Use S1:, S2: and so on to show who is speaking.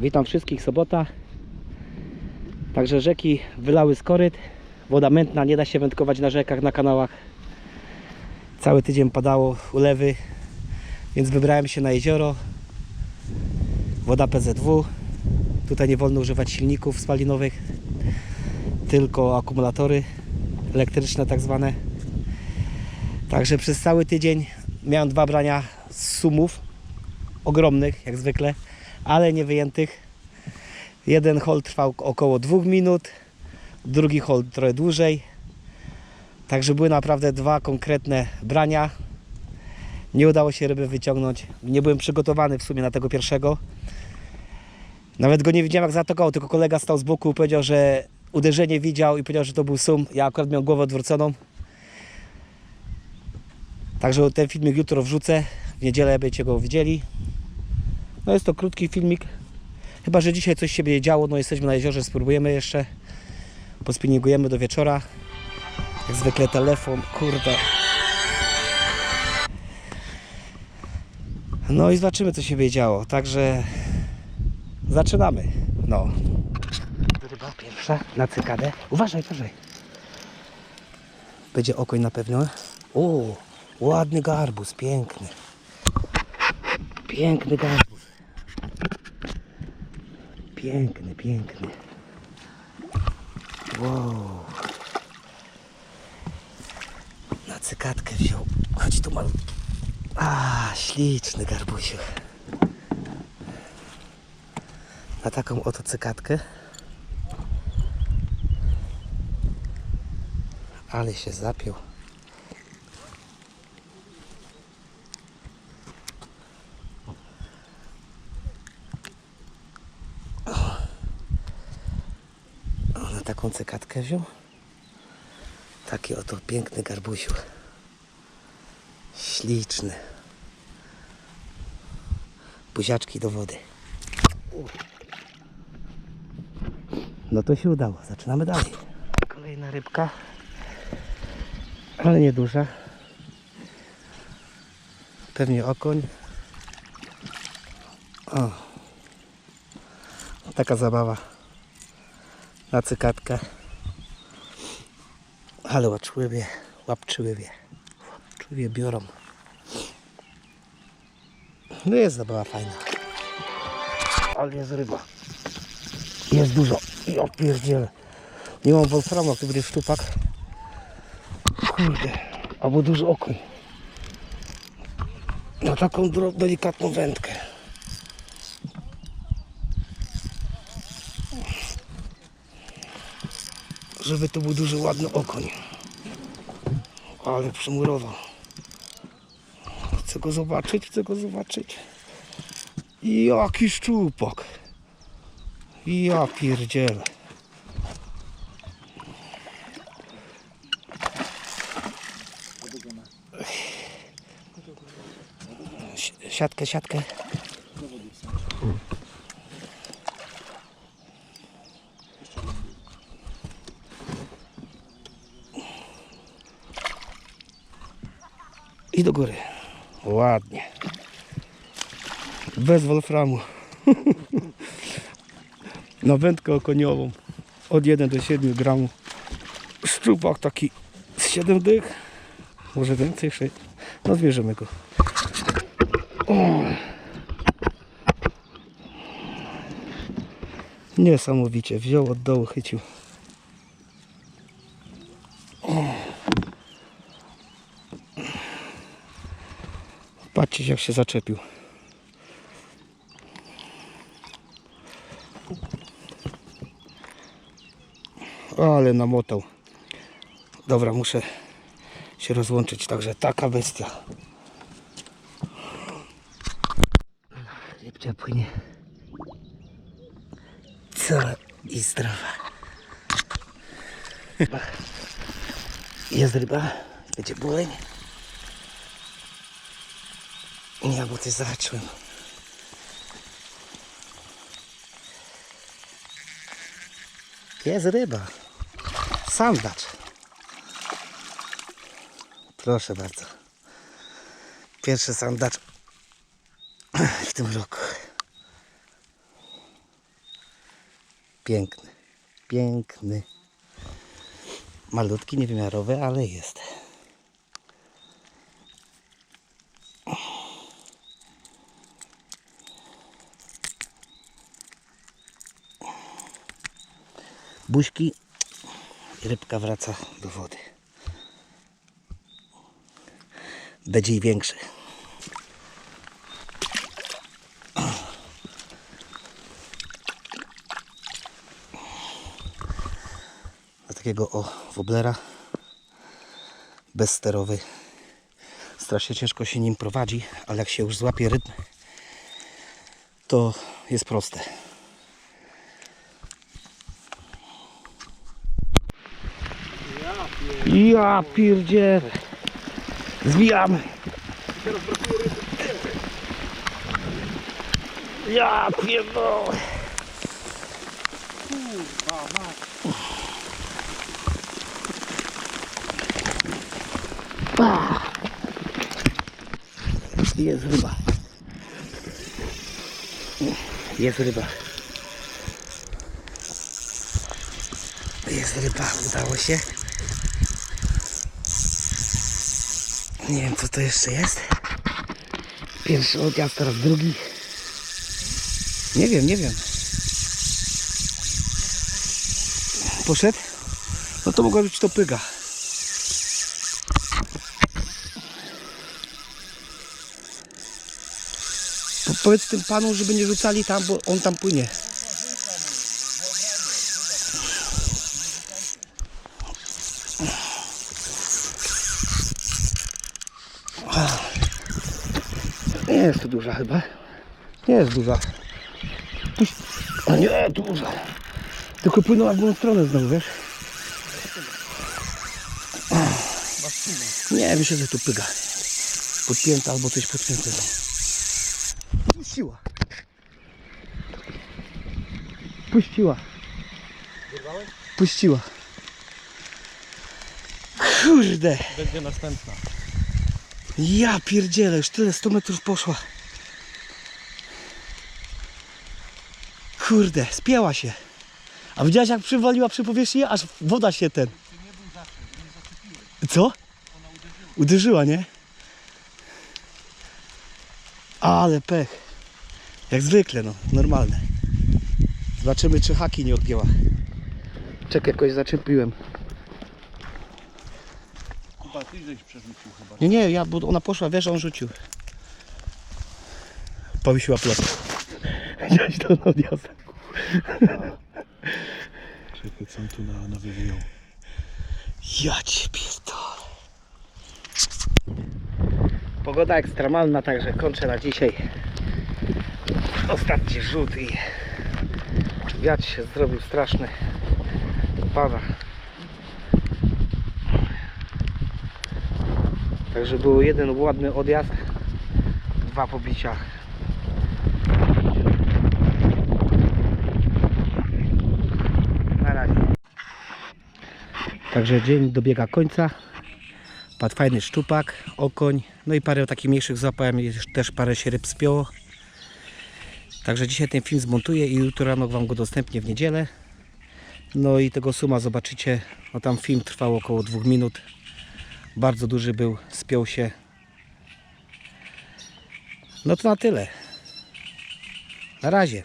S1: Witam wszystkich, sobota. Także rzeki wylały z koryt. Woda mętna, nie da się wędkować na rzekach, na kanałach. Cały tydzień padało ulewy, więc wybrałem się na jezioro. Woda PZW. Tutaj nie wolno używać silników spalinowych, tylko akumulatory elektryczne tak zwane. Także przez cały tydzień miałem dwa brania z sumów, ogromnych jak zwykle, ale nie wyjętych. Jeden hol trwał około dwóch minut, drugi hol trochę dłużej. Także były naprawdę dwa konkretne brania. Nie udało się ryby wyciągnąć. Nie byłem przygotowany w sumie na tego pierwszego. Nawet go nie widziałem jak zaatakował, tylko kolega stał z boku i powiedział, że uderzenie widział i powiedział, że to był sum. Ja akurat miałem głowę odwróconą. Także ten filmik jutro wrzucę. W niedzielę będziecie go widzieli. No jest to krótki filmik. Chyba, że dzisiaj coś się będzie działo. No jesteśmy na jeziorze, spróbujemy jeszcze. Pospinningujemy do wieczora. Jak zwykle telefon, kurde. No i zobaczymy co się będzie działo. Także zaczynamy. No. Ryba pierwsza na cykadę. Uważaj, uważaj. Będzie okoń na pewno. O, ładny garbus, piękny. Piękny garbus. Piękny, piękny. Wow. Na cykatkę wziął. Chodź tu mal. A, śliczny garbusiu. Na taką oto cykatkę. Ale się zapiął. Taką cykatkę wziął. Taki oto piękny garbusiu. Śliczny. Buziaczki do wody. No to się udało. Zaczynamy dalej. Kolejna rybka. Ale nieduża. Pewnie okoń. O. Taka zabawa na cykatkę. Ale łapczywie, łapczywie, łapczywie biorą. No jest zabawa fajna. Ale jest ryba. Jest dużo. Ja pierdzielę. Nie mam wolframu, to będzie sztupak. Kurde. Albo duży okoń. Na taką delikatną wędkę. Żeby to był duży, ładny okoń. Ale przymurował. Chcę go zobaczyć, chcę go zobaczyć. Jaki szczupak. Ja pierdzielę. Si- Siatkę, siatkę. I do góry. Ładnie. Bez wolframu. Na wędkę okoniową. Od 1 do 7 gramów. Szczupak taki z 7 dych. Może więcej, 6. No zmierzymy go. O. Niesamowicie. Wziął od dołu, chycił. Patrzcie jak się zaczepił. Ale namotał. Dobra, muszę się rozłączyć. Także taka bestia. Rybcia płynie. Co i zdrowa. Jest ryba. Będzie błoń. Nie, bo coś zahaczyłem. Jest ryba. Sandacz. Proszę bardzo. Pierwszy sandacz w tym roku. Piękny. Piękny. Malutki, niewymiarowy, ale jest. Buźki i rybka wraca do wody. Będzie i większy. Na takiego o woblera bezsterowy. Strasznie ciężko się nim prowadzi, ale jak się już złapie rytm, to jest proste. Ja pierdzielę. Zbijamy. Ja pierdolę. Jest ryba. Jest ryba. Jest ryba, udało się. Nie wiem co to jeszcze jest. Pierwszy odjazd, teraz drugi. Nie wiem, nie wiem. Poszedł? No to mogła być to pyga. Po, powiedz tym panu, żeby nie rzucali tam, bo on tam płynie. Jest to duża chyba. Nie jest duża. Puść. A nie, duża. Tylko płynęła w moją stronę znowu, wiesz? Nie, myślę, że tu pyga. Podpięta albo coś podpięte. Puściła. Puściła. Puściła. Kurde.
S2: Będzie następna.
S1: Ja pierdzielę, już tyle 100 metrów poszła. Kurde, spięła się. A widziałeś jak przywaliła przy powierzchni, aż woda się ten. Co? Uderzyła, nie? Ale pech. Jak zwykle, no, normalne. Zobaczymy, czy haki nie odgięła. Czekaj, jakoś zaczepiłem.
S2: Ty żeś przerzucił chyba.
S1: Nie, nie, ja, bo ona poszła, wiesz, on rzucił. Powiesiła plot. Widziałeś to na odjazd.
S2: Czekaj, co on tu na, na wywijał.
S1: Ja cię pierdolę. Pogoda ekstremalna, także kończę na dzisiaj. Ostatni rzut i wiatr się zrobił straszny. Pada. Także był jeden ładny odjazd, dwa pobicia. Na razie. Także dzień dobiega końca. Padł fajny szczupak, okoń, no i parę takich mniejszych złapałem, też parę się ryb spięło. Także dzisiaj ten film zmontuję i jutro rano Wam go udostępnię w niedzielę. No i tego suma zobaczycie, no tam film trwał około dwóch minut. Bardzo duży był, spiął się. No to na tyle. Na razie.